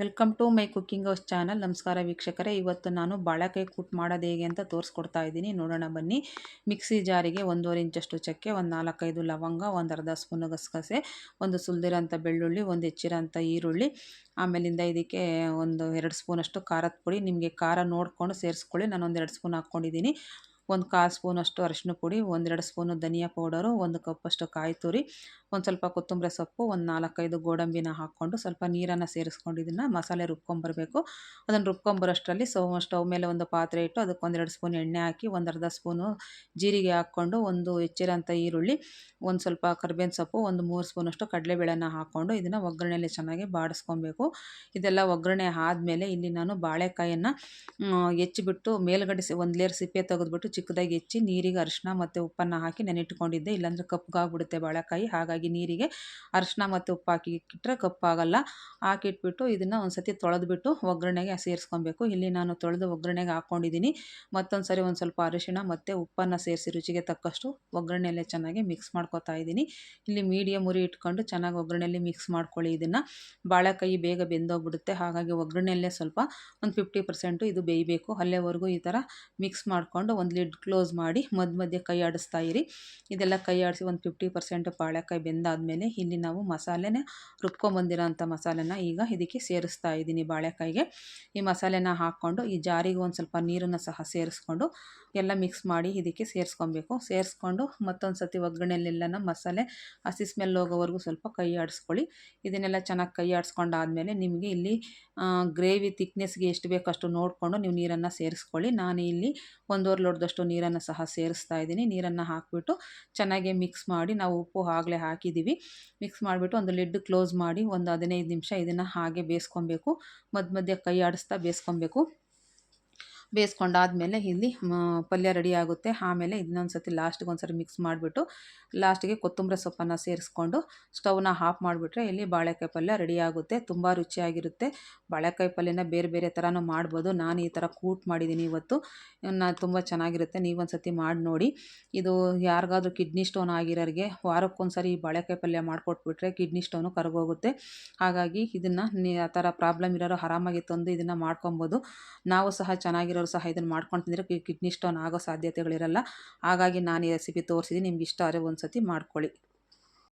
Welcome to my cooking house channel ನಮಸ್ಕಾರ ವೀಕ್ಷಕರೇ. ಇವತ್ತು ನಾನು ಬಾಳೆಕಾಯಿ ಕೂಟ್ ಮಾಡೋದು ಹೇಗೆ ಅಂತ ತೋರಿಸ್ಕೊಡ್ತಾ ಇದ್ದೀನಿ. ನೋಡೋಣ ಬನ್ನಿ. ಮಿಕ್ಸಿ ಜಾರಿಗೆ ಒಂದೂವರೆ ಇಂಚಷ್ಟು ಚಕ್ಕೆ, ಒಂದು ನಾಲ್ಕೈದು ಲವಂಗ, ಒಂದು ಅರ್ಧ ಸ್ಪೂನು ಗಸಗಸೆ, ಒಂದು ಸುಲ್ದಿರೋಂಥ ಬೆಳ್ಳುಳ್ಳಿ, ಒಂದು ಹೆಚ್ಚಿರೋಂಥ ಈರುಳ್ಳಿ, ಆಮೇಲಿಂದ ಇದಕ್ಕೆ ಒಂದು ಎರಡು ಸ್ಪೂನಷ್ಟು ಖಾರದ ಪುಡಿ. ನಿಮಗೆ ಖಾರ ನೋಡಿಕೊಂಡು ಸೇರಿಸ್ಕೊಳ್ಳಿ. ನಾನು ಒಂದು ಎರಡು ಸ್ಪೂನ್ ಹಾಕ್ಕೊಂಡಿದ್ದೀನಿ. ಒಂದು ಕಾಲು ಸ್ಪೂನಷ್ಟು ಅರಿಶಿನ ಪುಡಿ ಒಂದೆರಡು ಸ್ಪೂನು ಧನಿಯಾ ಪೌಡರು, ಒಂದು ಕಪ್ಪಷ್ಟು ಕಾಯಿ ತುರಿ, ಒಂದು ಸ್ವಲ್ಪ ಕೊತ್ತಂಬರಿ ಸೊಪ್ಪು, ಒಂದು ನಾಲ್ಕೈದು ಗೋಡಂಬಿನ ಹಾಕ್ಕೊಂಡು ಸ್ವಲ್ಪ ನೀರನ್ನು ಸೇರಿಸ್ಕೊಂಡು ಇದನ್ನು ಮಸಾಲೆ ರುಬ್ಕೊಂಬರಬೇಕು. ಅದನ್ನು ರುಬ್ಕೊಂಬರೋಷ್ಟರಲ್ಲಿ ಸೋಮ ಸ್ಟವ್ ಮೇಲೆ ಒಂದು ಪಾತ್ರೆ ಇಟ್ಟು ಅದಕ್ಕೆ ಒಂದೆರಡು ಸ್ಪೂನ್ ಎಣ್ಣೆ ಹಾಕಿ, ಒಂದು ಅರ್ಧ ಸ್ಪೂನು ಜೀರಿಗೆ ಹಾಕ್ಕೊಂಡು ಒಂದು ಹೆಚ್ಚಿರೋಂಥ ಈರುಳ್ಳಿ, ಒಂದು ಸ್ವಲ್ಪ ಕರ್ಬೇವಿನ ಸೊಪ್ಪು, ಒಂದು ಮೂರು ಸ್ಪೂನಷ್ಟು ಕಡಲೆಬೇಳೆನ ಹಾಕ್ಕೊಂಡು ಇದನ್ನು ಒಗ್ಗರಣೆಯಲ್ಲಿ ಚೆನ್ನಾಗಿ ಬಾಡಿಸ್ಕೊಬೇಕು. ಇದೆಲ್ಲ ಒಗ್ಗರಣೆ ಆದಮೇಲೆ ಇಲ್ಲಿ ನಾನು ಬಾಳೆಕಾಯಿಯನ್ನು ಹೆಚ್ಚಿಬಿಟ್ಟು ಮೇಲ್ಗಡೆ ಒಂದು ಲೇರ್ ಸಿಪ್ಪೆ ತೆಗೆದ್ಬಿಟ್ಟು ಚಿಕ್ಕದಾಗಿ ಹೆಚ್ಚಿ ನೀರಿಗೆ ಅರಿಶಿನ ಮತ್ತು ಉಪ್ಪನ್ನು ಹಾಕಿ ನೆನೆಟ್ಕೊಂಡಿದ್ದೆ ಇಲ್ಲಾಂದರೆ ಕಪ್ಪಗಾಗ್ಬಿಡುತ್ತೆ ಬಾಳೆಕಾಯಿ. ಹಾಗಾಗಿ ನೀರಿಗೆ ಅರಿಶಿನ ಮತ್ತು ಉಪ್ಪು ಹಾಕಿ ಇಟ್ಟರೆ ಕಪ್ಪಾಗಲ್ಲ. ಹಾಕಿಟ್ಬಿಟ್ಟು ಇದನ್ನು ಒಂದು ಸತಿ ತೊಳೆದ್ಬಿಟ್ಟು ಒಗ್ಗರಣೆಗೆ ಸೇರಿಸ್ಕೊಬೇಕು. ಇಲ್ಲಿ ನಾನು ತೊಳೆದು ಒಗ್ಗರಣೆಗೆ ಹಾಕ್ಕೊಂಡಿದ್ದೀನಿ. ಮತ್ತೊಂದು ಸರಿ ಒಂದು ಸ್ವಲ್ಪ ಅರಿಶಿನ ಮತ್ತು ಉಪ್ಪನ್ನು ಸೇರಿಸಿ ರುಚಿಗೆ ತಕ್ಕಷ್ಟು ಒಗ್ಗರಣೆಯಲ್ಲೇ ಚೆನ್ನಾಗಿ ಮಿಕ್ಸ್ ಮಾಡ್ಕೊತಾ ಇದ್ದೀನಿ. ಇಲ್ಲಿ ಮೀಡಿಯಮ್ ಉರಿ ಇಟ್ಕೊಂಡು ಚೆನ್ನಾಗಿ ಒಗ್ಗರಣೆಯಲ್ಲಿ ಮಿಕ್ಸ್ ಮಾಡ್ಕೊಳ್ಳಿ ಇದನ್ನು. ಬಾಳೆಕಾಯಿ ಬೇಗ ಬೆಂದೋಗ್ಬಿಡುತ್ತೆ. ಹಾಗಾಗಿ ಒಗ್ಗರಣೆಯಲ್ಲೇ ಸ್ವಲ್ಪ ಒಂದು ಫಿಫ್ಟಿ ಪರ್ಸೆಂಟು ಇದು ಬೇಯಬೇಕು. ಅಲ್ಲೇವರೆಗೂ ಈ ಥರ ಮಿಕ್ಸ್ ಮಾಡಿಕೊಂಡು ಒಂದು ಲಿಡ್ ಕ್ಲೋಸ್ ಮಾಡಿ ಮಧ್ಯ ಮಧ್ಯೆ ಕೈ ಆಡಿಸ್ತಾ ಇರಿ. ಇದೆಲ್ಲ ಕೈ ಆಡಿಸಿ ಒಂದು ಫಿಫ್ಟಿ ಪರ್ಸೆಂಟ್ ಬಾಳೆಕಾಯಿ ಬೆಂದಾದಮೇಲೆ ಇಲ್ಲಿ ನಾವು ಮಸಾಲೆನ ರುಬ್ಕೊಂಬಂದಿರೋ ಅಂಥ ಮಸಾಲೆನ ಈಗ ಇದಕ್ಕೆ ಸೇರಿಸ್ತಾ ಇದ್ದೀನಿ ಬಾಳೆಕಾಯಿಗೆ. ಈ ಮಸಾಲೆನ ಹಾಕ್ಕೊಂಡು ಈ ಜಾರಿಗೆ ಒಂದು ಸ್ವಲ್ಪ ನೀರನ್ನು ಸಹ ಸೇರಿಸ್ಕೊಂಡು ಎಲ್ಲ ಮಿಕ್ಸ್ ಮಾಡಿ ಇದಕ್ಕೆ ಸೇರಿಸ್ಕೊಬೇಕು. ಸೇರಿಸ್ಕೊಂಡು ಮತ್ತೊಂದು ಸತಿ ಒಗ್ಗರಣೆಯಲ್ಲೆಲ್ಲನ ಮಸಾಲೆ ಹಸಿ ಸ್ಮೆಲ್ ಹೋಗೋವರೆಗೂ ಸ್ವಲ್ಪ ಕೈ ಆಡಿಸ್ಕೊಳ್ಳಿ ಇದನ್ನೆಲ್ಲ ಚೆನ್ನಾಗಿ ಕೈ ಆಡಿಸ್ಕೊಂಡಾದ್ಮೇಲೆ ನಿಮಗೆ ಇಲ್ಲಿ ಗ್ರೇವಿ ತಿಕ್ನೆಸ್ಗೆ ಎಷ್ಟು ಬೇಕೋ ಅಷ್ಟು ನೋಡಿಕೊಂಡು ನೀವು ನೀರನ್ನು ಸೇರಿಸ್ಕೊಳ್ಳಿ. ನಾನು ಇಲ್ಲಿ ಒಂದೂವರೆ ಲೋಟದಷ್ಟು ನೀರನ್ನು ಸಹ ಸೇರಿಸ್ತಾ ಇದ್ದೀನಿ. ನೀರನ್ನು ಹಾಕಿಬಿಟ್ಟು ಚೆನ್ನಾಗಿ ಮಿಕ್ಸ್ ಮಾಡಿ ನಾವು ಉಪ್ಪು ಆಗಲೇ ಹಾಕಿದ್ದೀವಿ. ಮಿಕ್ಸ್ ಮಾಡಿಬಿಟ್ಟು ಒಂದು ಲಿಡ್ ಕ್ಲೋಸ್ ಮಾಡಿ ಒಂದು ಹದಿನೈದು ನಿಮಿಷ ಇದನ್ನು ಹಾಗೆ ಬೇಯಿಸ್ಕೊಬೇಕು. ಮಧ್ಯ ಮಧ್ಯ ಕೈ ಆಡಿಸ್ತಾ ಬೇಯಿಸ್ಕೊಬೇಕು. ಬೇಯಿಸ್ಕೊಂಡಾದ್ಮೇಲೆ ಇಲ್ಲಿ ಪಲ್ಯ ರೆಡಿ ಆಗುತ್ತೆ. ಆಮೇಲೆ ಇನ್ನೊಂದು ಸತಿ ಲಾಸ್ಟಿಗೆ ಒಂದು ಸರಿ ಮಿಕ್ಸ್ ಮಾಡಿಬಿಟ್ಟು, ಲಾಸ್ಟಿಗೆ ಕೊತ್ತಂಬರಿ ಸೊಪ್ಪನ್ನು ಸೇರಿಸ್ಕೊಂಡು, ಸ್ಟವ್ನ ಆಫ್ ಮಾಡಿಬಿಟ್ರೆ ಇಲ್ಲಿ ಬಾಳೆಕಾಯಿ ಪಲ್ಯ ರೆಡಿ ಆಗುತ್ತೆ. ತುಂಬ ರುಚಿಯಾಗಿರುತ್ತೆ. ಬಾಳೆಕಾಯಿ ಪಲ್ಯನ ಬೇರೆ ಬೇರೆ ಥರನೂ ಮಾಡ್ಬೋದು. ನಾನು ಈ ಥರ ಕೂಟ್ ಮಾಡಿದ್ದೀನಿ ಇವತ್ತು. ನಾನು ತುಂಬ ಚೆನ್ನಾಗಿರುತ್ತೆ. ನೀವೊಂದು ಸತಿ ಮಾಡಿ ನೋಡಿ. ಇದು ಯಾರಿಗಾದ್ರೂ ಕಿಡ್ನಿ ಸ್ಟೋನ್ ಆಗಿರೋರಿಗೆ ವಾರಕ್ಕೊಂದ್ಸರಿ ಈ ಬಾಳೆಕಾಯಿ ಪಲ್ಯ ಮಾಡಿಕೊಟ್ಬಿಟ್ರೆ ಕಿಡ್ನಿ ಸ್ಟೋನು ಕರಗೋಗುತ್ತೆ. ಹಾಗಾಗಿ ಇದನ್ನು ಆ ಥರ ಪ್ರಾಬ್ಲಮ್ ಇರೋರು ಆರಾಮಾಗಿ ತಂದು ಇದನ್ನು ಮಾಡ್ಕೊಬೋದು. ನಾವು ಸಹ ಚೆನ್ನಾಗಿರೋ ಸಹ ಇದನ್ನು ಮಾಡ್ಕೊಂಡು ತಿಂದರೆ ಕಿಡ್ನಿ ಸ್ಟೋನ್ ಆಗೋ ಸಾಧ್ಯತೆಗಳಿರಲ್ಲ. ಹಾಗಾಗಿ ನಾನು ಈ ರೆಸಿಪಿ ತೋರಿಸಿದ್ದೀನಿ, ನಿಮ್ಗೆ ಇಷ್ಟ ಆದರೆ ಒಂದು ಸರ್ತಿ ಮಾಡ್ಕೊಳ್ಳಿ.